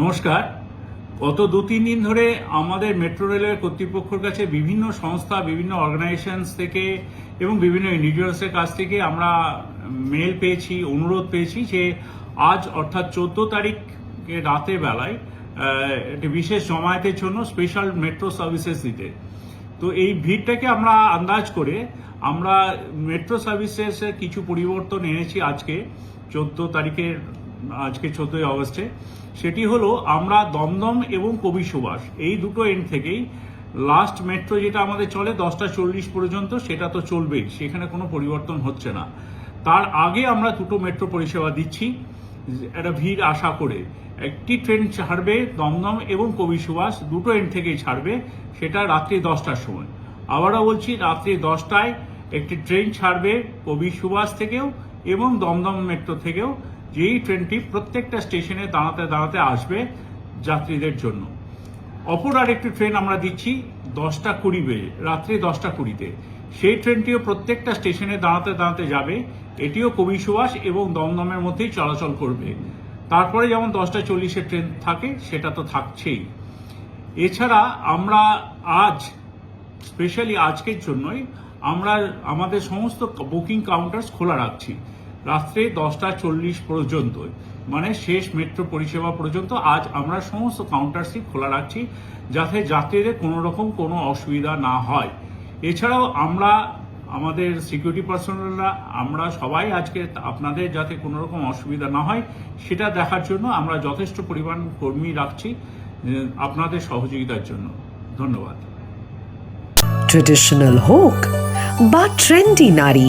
নমস্কার। গত দু তিন দিন ধরে আমাদের মেট্রো রেলের কর্তৃপক্ষের কাছে বিভিন্ন সংস্থা, বিভিন্ন অর্গানাইজেশনস থেকে এবং বিভিন্ন ইন্ডিভিজুয়ালসের কাছ থেকে আমরা মেল পেয়েছি, অনুরোধ পেয়েছি যে আজ অর্থাৎ চোদ্দ তারিখে রাতের বেলায় একটি বিশেষ জমায়েতের জন্য স্পেশাল মেট্রো সার্ভিসেস দিতে। তো এই ভিড়টাকে আমরা আন্দাজ করে আমরা মেট্রো সার্ভিসেসের কিছু পরিবর্তন এনেছি আজকে, চোদ্দ তারিখের আজকে চোদ্দই আগস্টে, সেটি হলো আমরা দমদম এবং কবি সুভাষ, এই দুটো এন্ড থেকেই লাস্ট মেট্রো যেটা আমাদের চলে দশটা চল্লিশ পর্যন্ত, সেটা তো চলবেই, সেখানে কোনো পরিবর্তন হচ্ছে না। তার আগে আমরা দুটো মেট্রো পরিষেবা দিচ্ছি, একটা ভিড় আশা করে। একটি ট্রেন ছাড়বে দমদম এবং কবি সুভাষ, দুটো এন্ড থেকেই ছাড়বে, সেটা রাত্রি দশটার সময়। আবারও বলছি, রাত্রি দশটায় একটি ট্রেন ছাড়বে কবি সুভাষ থেকেও এবং দমদম মেট্রো থেকেও। যেই ট্রেনটি প্রত্যেকটা স্টেশনে দাঁড়াতে দাঁড়াতে আসবে যাত্রীদের জন্য। অপর আরেকটি ট্রেন আমরা দিচ্ছি দশটা কুড়ি বেজে, রাত্রি দশটা কুড়িতে। সেই ট্রেনটিও প্রত্যেকটা স্টেশনে দাঁড়াতে দাঁড়াতে যাবে। এটিও কবি সুভাষ এবং দমদমের মধ্যেই চলাচল করবে। তারপরে যেমন দশটা চল্লিশের ট্রেন থাকে, সেটা তো থাকছেই। এছাড়া আমরা আজ স্পেশালি আজকের জন্যই আমরা, আমাদের সমস্ত বুকিং কাউন্টার্স খোলা রাখছি। রাত্রে দশটা চল্লিশ পর্যন্ত মানে শেষ মেট্রো পরিষেবা পর্যন্ত আজ আমরা সমস্ত কাউন্টারসই খোলা রাখছি যাতে যাত্রীদের কোনো রকম কোনো অসুবিধা না হয়। এছাড়াও আমরা, আমাদের সিকিউরিটি পার্সোনালরা আমরা সবাই আজকে আপনাদের যাতে কোনো রকম অসুবিধা না হয়, সেটা দেখার জন্য আমরা যথেষ্ট পরিমাণ কর্মী রাখছি আপনাদের সহযোগিতার জন্য। ধন্যবাদ। ট্রেডিশনাল হোক বা ট্রেন্ডি নারী।